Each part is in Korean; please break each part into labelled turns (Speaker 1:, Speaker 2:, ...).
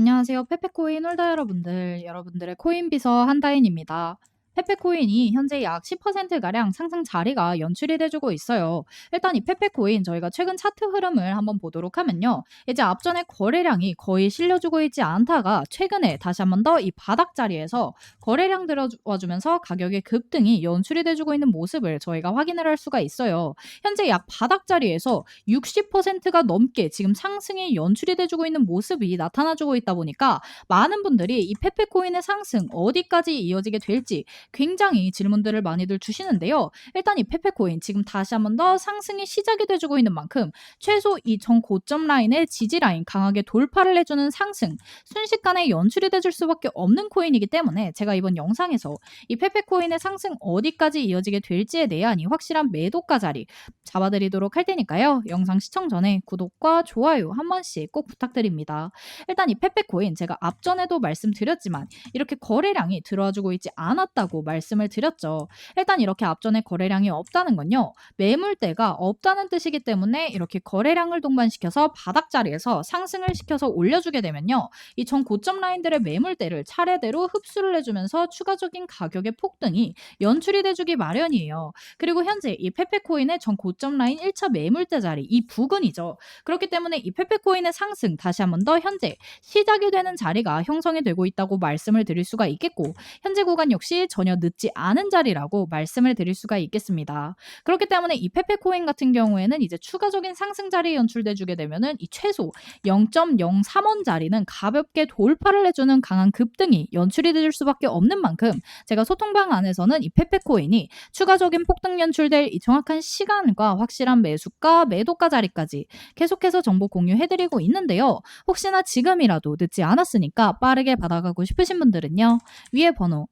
Speaker 1: 안녕하세요. 페페코인 홀더 여러분들, 여러분들의 코인 비서 한다인입니다. 페페코인이 현재 약 10%가량 상승 자리가 연출이 돼주고 있어요. 일단 이 페페코인 저희가 최근 차트 흐름을 한번 보도록 하면요. 이제 앞전에 거래량이 거의 실려주고 있지 않다가 최근에 다시 한번 더 이 바닥 자리에서 거래량 들어와주면서 가격의 급등이 연출이 돼주고 있는 모습을 저희가 확인을 할 수가 있어요. 현재 약 바닥 자리에서 60%가 넘게 지금 상승이 연출이 돼주고 있는 모습이 나타나주고 있다 보니까 많은 분들이 이 페페코인의 상승 어디까지 이어지게 될지 굉장히 질문들을 많이들 주시는데요. 일단 이 페페코인 지금 다시 한번 더 상승이 시작이 돼주고 있는 만큼 최소 이 전 고점 라인의 지지 라인 강하게 돌파를 해주는 상승 순식간에 연출이 돼줄 수밖에 없는 코인이기 때문에 제가 이번 영상에서 이 페페코인의 상승 어디까지 이어지게 될지에 대한 이 확실한 매도가 자리 잡아드리도록 할 테니까요. 영상 시청 전에 구독과 좋아요 한 번씩 꼭 부탁드립니다. 일단 이 페페코인 제가 앞전에도 말씀드렸지만 이렇게 거래량이 들어와주고 있지 않았다고 말씀을 드렸죠. 일단 이렇게 앞전에 거래량이 없다는 건요. 매물대가 없다는 뜻이기 때문에 이렇게 거래량을 동반시켜서 바닥 자리에서 상승을 시켜서 올려주게 되면요. 이 전 고점 라인들의 매물대를 차례대로 흡수를 해주면서 추가적인 가격의 폭등이 연출이 돼주기 마련이에요. 그리고 현재 이 페페코인의 전 고점 라인 1차 매물대 자리 이 부근이죠. 그렇기 때문에 이 페페코인의 상승 다시 한번 더 현재 시작이 되는 자리가 형성이 되고 있다고 말씀을 드릴 수가 있겠고 현재 구간 역시 전혀 늦지 않은 자리라고 말씀을 드릴 수가 있겠습니다. 그렇기 때문에 이 페페코인 같은 경우에는 이제 추가적인 상승 자리에 연출돼 주게 되면은 이 최소 0.03원 자리는 가볍게 돌파를 해주는 강한 급등이 연출이 될 수밖에 없는 만큼 제가 소통방 안에서는 이 페페코인이 추가적인 폭등 연출될 이 정확한 시간과 확실한 매수가, 매도가 자리까지 계속해서 정보 공유해드리고 있는데요. 혹시나 지금이라도 늦지 않았으니까 빠르게 받아가고 싶으신 분들은요. 위에 번호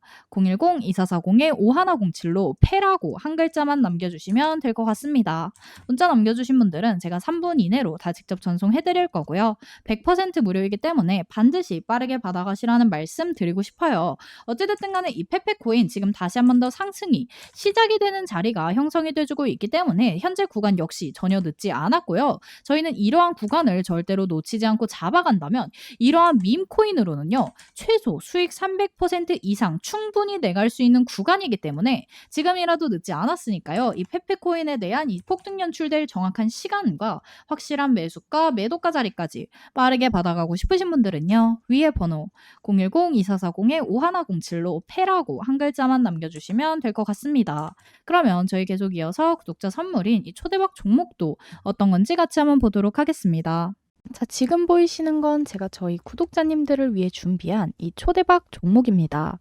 Speaker 1: 010-2440-5107로 패라고 한 글자만 남겨주시면 될 것 같습니다. 문자 남겨주신 분들은 제가 3분 이내로 다 직접 전송해드릴 거고요. 100% 무료이기 때문에 반드시 빠르게 받아가시라는 말씀 드리고 싶어요. 어찌됐든 간에 이 페페코인 지금 다시 한 번 더 상승이 시작이 되는 자리가 형성이 돼주고 있기 때문에 현재 구간 역시 전혀 늦지 않았고요. 저희는 이러한 구간을 절대로 놓치지 않고 잡아간다면 이러한 밈코인으로는요. 최소 수익 300% 이상 충분히 내갈 수 있는 구간이기 때문에 지금이라도 늦지 않았으니까요. 이 페페코인에 대한 이 폭등 연출될 정확한 시간과 확실한 매수가, 매도가 자리까지 빠르게 받아가고 싶으신 분들은요. 위에 번호 010-2440-5107로 패라고 한 글자만 남겨주시면 될 것 같습니다. 그러면 저희 계속 이어서 구독자 선물인 이 초대박 종목도 어떤 건지 같이 한번 보도록 하겠습니다. 자, 지금 보이시는 건 제가 저희 구독자님들을 위해 준비한 이 초대박 종목입니다.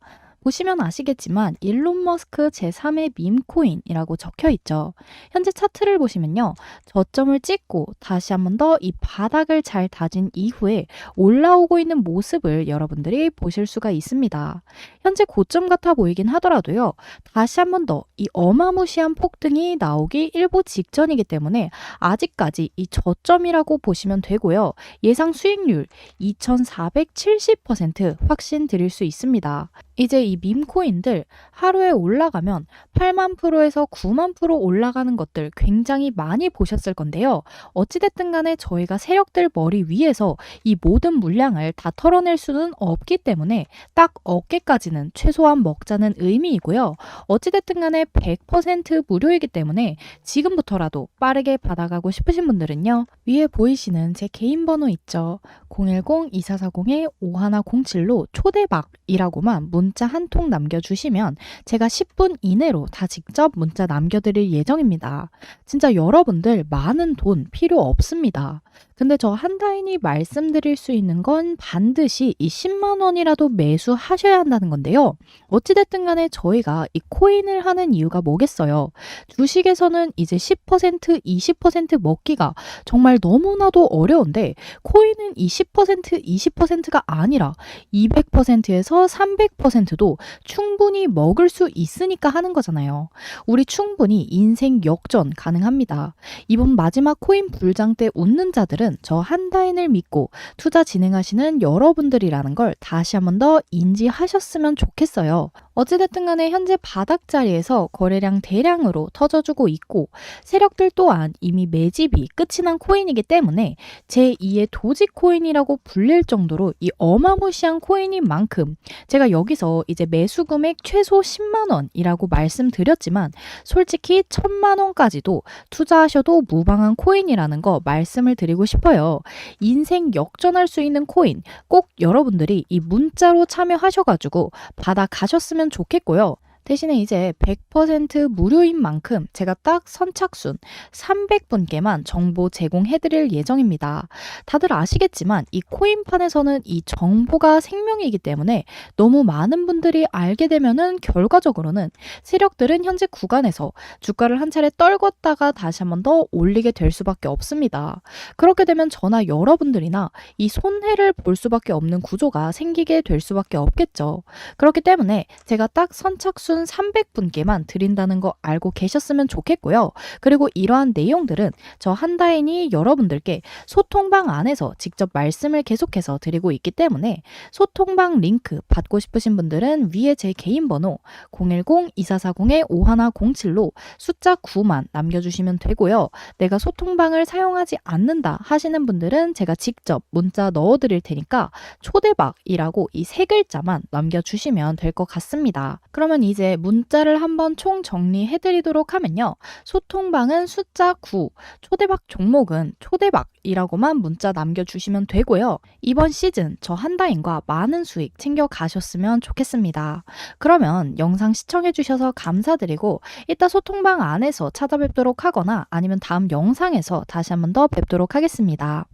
Speaker 1: 보시면 아시겠지만 일론 머스크 제3의 밈코인이라고 적혀 있죠. 현재 차트를 보시면요. 저점을 찍고 다시 한번 더 이 바닥을 잘 다진 이후에 올라오고 있는 모습을 여러분들이 보실 수가 있습니다. 현재 고점 같아 보이긴 하더라도요. 다시 한번 더 이 어마무시한 폭등이 나오기 일보 직전이기 때문에 아직까지 이 저점이라고 보시면 되고요. 예상 수익률 2470% 확신 드릴 수 있습니다. 이제 이 밈코인들 하루에 올라가면 8만 프로에서 9만 프로 올라가는 것들 굉장히 많이 보셨을 건데요. 어찌됐든 간에 저희가 세력들 머리 위에서 이 모든 물량을 다 털어낼 수는 없기 때문에 딱 어깨까지는 최소한 먹자는 의미이고요. 어찌됐든 간에 100% 무료이기 때문에 지금부터라도 빠르게 받아가고 싶으신 분들은요. 위에 보이시는 제 개인 번호 있죠. 010-2440-5107로 초대박이라고만 문 문자 한 통 남겨주시면 제가 10분 이내로 다 직접 문자 남겨드릴 예정입니다. 진짜 여러분들 많은 돈 필요 없습니다. 근데 저 한다인이 말씀드릴 수 있는 건 반드시 이 10만 원이라도 매수하셔야 한다는 건데요. 어찌됐든 간에 저희가 이 코인을 하는 이유가 뭐겠어요? 주식에서는 이제 10% 20% 먹기가 정말 너무나도 어려운데 코인은 이 10% 20%가 아니라 200%에서 300%도 충분히 먹을 수 있으니까 하는 거잖아요. 우리 충분히 인생 역전 가능합니다. 이번 마지막 코인 불장 때 웃는 자들은 저 한다인을 믿고 투자 진행하시는 여러분들이라는 걸 다시 한번 더 인지하셨으면 좋겠어요. 어찌됐든 간에 현재 바닥 자리에서 거래량 대량으로 터져주고 있고 세력들 또한 이미 매집이 끝이 난 코인이기 때문에 제2의 도지 코인이라고 불릴 정도로 이 어마무시한 코인인 만큼 제가 여기서 이제 매수 금액 최소 10만 원이라고 말씀드렸지만 솔직히 1000만 원까지도 투자하셔도 무방한 코인이라는 거 말씀을 드리고 싶어요. 인생 역전할 수 있는 코인 꼭 여러분들이 이 문자로 참여하셔가지고 받아 가셨으면 좋겠고요. 대신에 이제 100% 무료인 만큼 제가 딱 선착순 300분께만 정보 제공해드릴 예정입니다. 다들 아시겠지만 이 코인판에서는 이 정보가 생명이기 때문에 너무 많은 분들이 알게 되면은 결과적으로는 세력들은 현재 구간에서 주가를 한 차례 떨궜다가 다시 한 번 더 올리게 될 수밖에 없습니다. 그렇게 되면 저나 여러분들이나 이 손해를 볼 수밖에 없는 구조가 생기게 될 수밖에 없겠죠. 그렇기 때문에 제가 딱 선착순 300분께만 드린다는 거 알고 계셨으면 좋겠고요. 그리고 이러한 내용들은 저 한다인이 여러분들께 소통방 안에서 직접 말씀을 계속해서 드리고 있기 때문에 소통방 링크 받고 싶으신 분들은 위에 제 개인 번호 010-2440-5107로 숫자 9만 남겨주시면 되고요. 내가 소통방을 사용하지 않는다 하시는 분들은 제가 직접 문자 넣어드릴 테니까 초대박이라고 이 세 글자만 남겨주시면 될 것 같습니다. 그러면 이제 문자를 한번 총 정리해드리도록 하면요. 소통방은 숫자 9, 초대박 종목은 초대박이라고만 문자 남겨주시면 되고요. 이번 시즌 저 한다인과 많은 수익 챙겨가셨으면 좋겠습니다. 그러면 영상 시청해주셔서 감사드리고 이따 소통방 안에서 찾아뵙도록 하거나 아니면 다음 영상에서 다시 한번 더 뵙도록 하겠습니다.